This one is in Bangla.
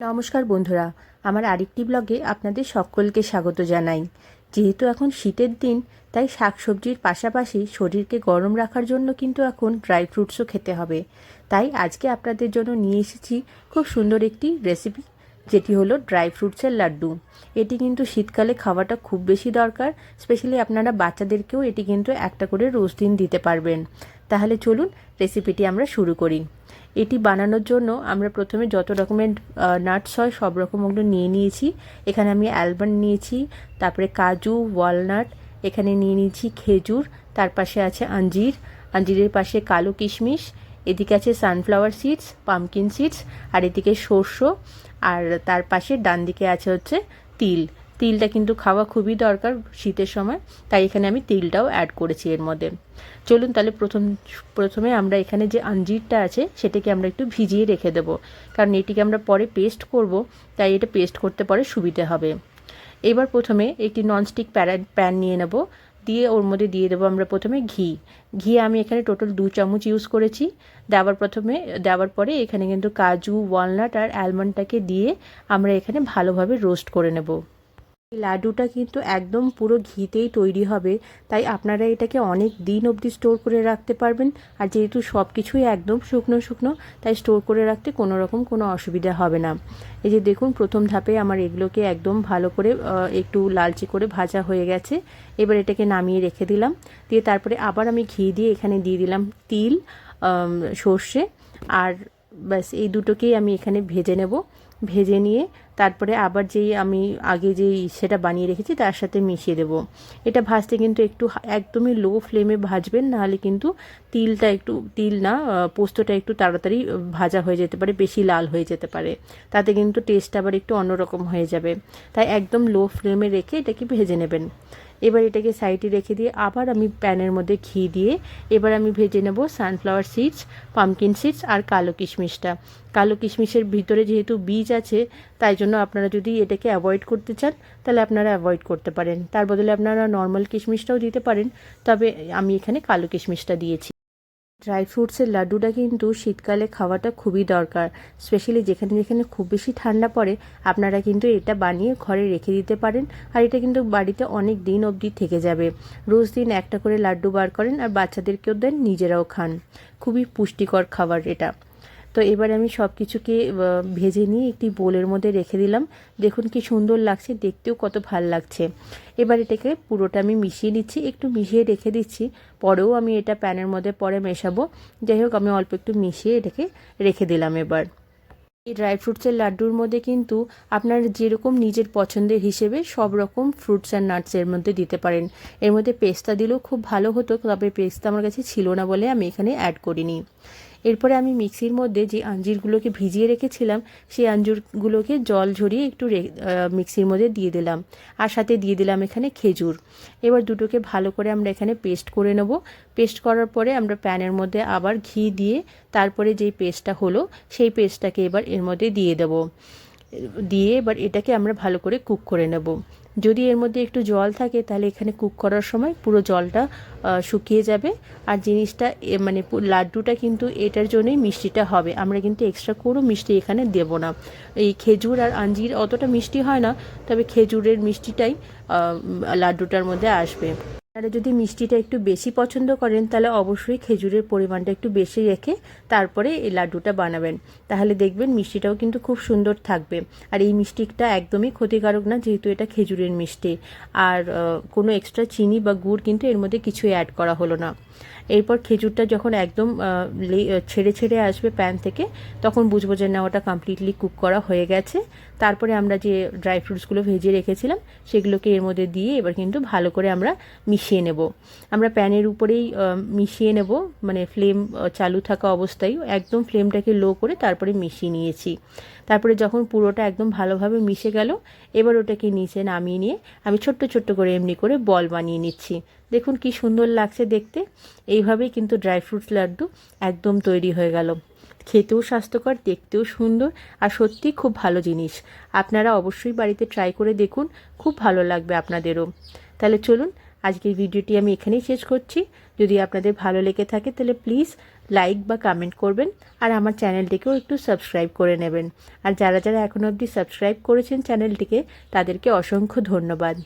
নমস্কার বন্ধুরা, আমার আরেকটি ব্লগে আপনাদের সকলকে স্বাগত জানাই। যেহেতু এখন শীতের দিন, তাই শাকসবজির পাশাপাশি শরীরকে গরম রাখার জন্য কিন্তু এখন ড্রাই ফ্রুটসও খেতে হবে। তাই আজকে আপনাদের জন্য নিয়ে এসেছি খুব সুন্দর একটি রেসিপি, যেটি হলো ড্রাই ফ্রুটসের লাড্ডু। এটি কিন্তু শীতকালে খাওয়াটা খুব বেশি দরকার, স্পেশালি আপনারা বাচ্চাদেরকেও এটি কিন্তু একটা করে রোজ দিন দিতে পারবেন। তাহলে চলুন রেসিপিটি আমরা শুরু করি। এটি বানানোর জন্য আমরা প্রথমে যত রকমের নাটস হয় সব রকম ওগুলো নিয়ে নিয়েছি। এখানে আমি অ্যালমন্ড নিয়েছি, তারপরে কাজু ওয়ালনাট এখানে নিয়ে নিয়েছি খেজুর, তার পাশে আছে আঞ্জির আঞ্জিরের পাশে কালো কিশমিশ, এদিকে আছে সানফ্লাওয়ার সিডস পামকিন সিডস আর এদিকে শস্য আর তার পাশে ডান দিকে আছে হচ্ছে তিল। তিলটা কিন্তু খাওয়া খুবই দরকার শীতের সময়, তাই এখানে আমি তিলটাও অ্যাড করেছি এর মধ্যে। চলুন তাহলে প্রথম, প্রথমে আমরা এখানে যে আঞ্জিরটা আছে, সেটাকে আমরা একটু ভিজিয়ে রেখে দেবো। কারণ এটিকে আমরা পরে পেস্ট করব, তাই এটা পেস্ট করতে পরে সুবিধে হবে। এবার প্রথমে একটি ননস্টিক প্যারা প্যান নিয়ে নেব। দিয়ে ওর মধ্যে দিয়ে দেবো আমরা প্রথমে ঘি। ঘি আমি এখানে টোটাল দু চামচ ইউজ করেছি। দেওয়ার প্রথমে, দেওয়ার পরে এখানে কিন্তু কাজু ওয়ালনাট আর অ্যালমন্ডটাকে দিয়ে আমরা এখানে ভালোভাবে রোস্ট করে নেব। লাড্ডুটা কিন্তু একদম পুরো ঘিতেই তৈরি হবে। তাই আপনারা এটাকে অনেক দিন অবধি স্টোর করে রাখতে পারবেন। আর যেহেতু সব কিছুই একদম শুকনো শুকনো, তাই স্টোর করে রাখতে কোনো রকম কোনো অসুবিধা হবে না। এই যে দেখুন, প্রথম ধাপে আমার এগুলোকে একদম ভালো করে একটু লালচে করে ভাজা হয়ে গেছে। এবার এটাকে নামিয়ে রেখে দিলাম। দিয়ে তারপরে আবার আমি ঘি দিয়ে এখানে দিয়ে দিলাম তিল সর্ষে। আর ব্যাস, এই দুটোকেই আমি এখানে ভেজে নেব। ভেজে নিয়ে তারপরে আবার যেই আমি আগে যেই সেটা বানিয়ে রেখেছি তার সাথে মিশিয়ে দেব। এটা ভাজতে কিন্তু একটু একদমই লো ফ্লেমে ভাজবেন, নাহলে কিন্তু তিলটা একটু, তিল না পোস্তটা একটু তাড়াতাড়ি ভাজা হয়ে যেতে পারে, বেশি লাল হয়ে যেতে পারে। তাতে কিন্তু টেস্ট আবার একটু অন্যরকম হয়ে যাবে। তাই একদম লো ফ্লেমে রেখে এটাকে ভেজে নেবেন। এবার এটাকে সাইডে রেখে দিয়ে আবার আমি প্যানের মধ্যে ঘি দিয়ে এবার আমি ভেজে নেব সানফ্লাওয়ার সিডস পামকিন সিডস আর কালো কিশমিশটা। কালো কিশমিশের ভিতরে যেহেতু বীজ আছে, তাই জন্য আপনারা যদি এটাকে অ্যাভয়েড করতে চান, তাহলে আপনারা অ্যাভয়েড করতে পারেন। তার বদলে আপনারা নর্মাল কিশমিশটাও দিতে পারেন, তবে আমি এখানে কালো কিশমিশটা দিয়েছি। ড্রাই ফ্রুটসের লাড্ডুটা কিন্তু শীতকালে খাওয়াটা খুবই দরকার। স্পেশালি যেখানে যেখানে খুব বেশি ঠান্ডা পড়ে, আপনারা কিন্তু এটা বানিয়ে ঘরে রেখে দিতে পারেন, আর এটা কিন্তু বাড়িতে অনেক দিন অবধি থেকে যাবে। রোজ দিন একটা করে লাড্ডু বার করেন, আর বাচ্চাদেরকেও দেন, নিজেরাও খান। খুবই পুষ্টিকর খাবার এটা। তো এবার আমি সব কিছুকে ভেজে নিয়ে একটি বোলের মধ্যে রেখে দিলাম। দেখুন কি সুন্দর লাগছে, দেখতেও কত ভালো লাগছে। এবার এটাকে পুরোটা আমি মিশিয়ে নিচ্ছি, একটু মিশিয়ে রেখে দিচ্ছি। পরেও আমি এটা প্যানের মধ্যে পরে মেশাবো। যাই হোক, আমি অল্প একটু মিশিয়ে এটাকে রেখে দিলাম এবার। এই ড্রাই ফ্রুটসের লাড্ডুর মধ্যে কিন্তু আপনার যেরকম নিজের পছন্দের হিসেবে সব রকম ফ্রুটস অ্যান্ড নাটস এর মধ্যে দিতে পারেন। এর মধ্যে পেস্তা দিলেও খুব ভালো হতো, তবে পেস্তা আমার কাছে ছিল না বলে আমি এখানে অ্যাড করিনি। এরপরে আমি মিক্সির মধ্যে যে আঞ্জিরগুলোকে ভিজিয়ে রেখেছিলাম, সেই আঞ্জুরগুলোকে জল ঝরিয়ে একটু মিক্সির মধ্যে দিয়ে দিলাম। আর সাথে দিয়ে দিলাম এখানে খেজুর। এবার দুটোকে ভালো করে আমরা এখানে পেস্ট করে নেব। পেস্ট করার পরে আমরা প্যানের মধ্যে আবার ঘি দিয়ে তারপরে যেই পেস্টটা হলো, সেই পেস্টটাকে এবার এর মধ্যে দিয়ে দেব। দিয়ে এবার এটাকে আমরা ভালো করে কুক করে নেব। যদি এর মধ্যে একটু জল থাকে, তাহলে এখানে কুক করার সময় পুরো জলটা শুকিয়ে যাবে। আর জিনিসটা মানে লাড্ডুটা কিন্তু এটার জন্যই মিষ্টিটা হবে। আমরা কিন্তু এক্সট্রা কোনো মিষ্টি এখানে দেব না। এই খেজুর আর আঞ্জির অতটা মিষ্টি হয় না, তবে খেজুরের মিষ্টিটাই লাড্ডুটার মধ্যে আসবে। আপনারা যদি মিষ্টিটা একটু বেশি পছন্দ করেন, তাহলে অবশ্যই খেজুরের পরিমাণটা একটু বেশি রেখে তারপরে এই লাড্ডুটা বানাবেন। তাহলে দেখবেন মিষ্টিটাও কিন্তু খুব সুন্দর থাকবে। আর এই মিষ্টিটা একদমই ক্ষতিকারক না, যেহেতু এটা খেজুরের মিষ্টি। আর কোনো এক্সট্রা চিনি বা গুড় কিন্তু এর মধ্যে কিছুই অ্যাড করা হলো না। এরপর খেজুরটা যখন একদম ছেড়ে ছেড়ে আসবে প্যান থেকে, তখন বুঝব যে না, ওটা কমপ্লিটলি কুক করা হয়ে গেছে। তারপরে আমরা যে ড্রাই ফ্রুটসগুলো ভেজে রেখেছিলাম, সেগুলোকে এর মধ্যে দিয়ে এবার কিন্তু ভালো করে আমরা মিশিয়ে নেব। আমরা প্যানের উপরেই মিশিয়ে নেব মানে ফ্লেম চালু থাকা অবস্থায় একদম ফ্লেমটাকে লো করে তারপরে মিশিয়ে নিয়েছি। তারপরে যখন পুরোটা একদম ভালোভাবে মিশে গেল, এবার ওটাকে নিচে নামিয়ে নিয়ে আমি ছোট্ট ছোট্ট করে এমনি করে বল বানিয়ে নিচ্ছি। দেখুন কি সুন্দর লাগছে দেখতে। এইভাবেই কিন্তু ড্রাই ফ্রুটস লাড্ডু একদম তৈরি হয়ে গেল। খেতেও স্বাস্থ্যকর, দেখতেও সুন্দর আর সত্যি খুব ভালো জিনিস। আপনারা অবশ্যই বাড়িতে ট্রাই করে দেখুন, খুব ভালো লাগবে আপনাদেরও। তাহলে চলুন, আজকের ভিডিওটি আমি এখানেই শেষ করছি। যদি আপনাদের ভালো লেগে থাকে তাহলে প্লিজ লাইক বা কমেন্ট করবেন আর আমার চ্যানেলটিকেও একটু সাবস্ক্রাইব করে নেবেন। আর যারা যারা এখনও অবধি সাবস্ক্রাইব করেছেন চ্যানেলটিকে, তাদেরকে অসংখ্য ধন্যবাদ।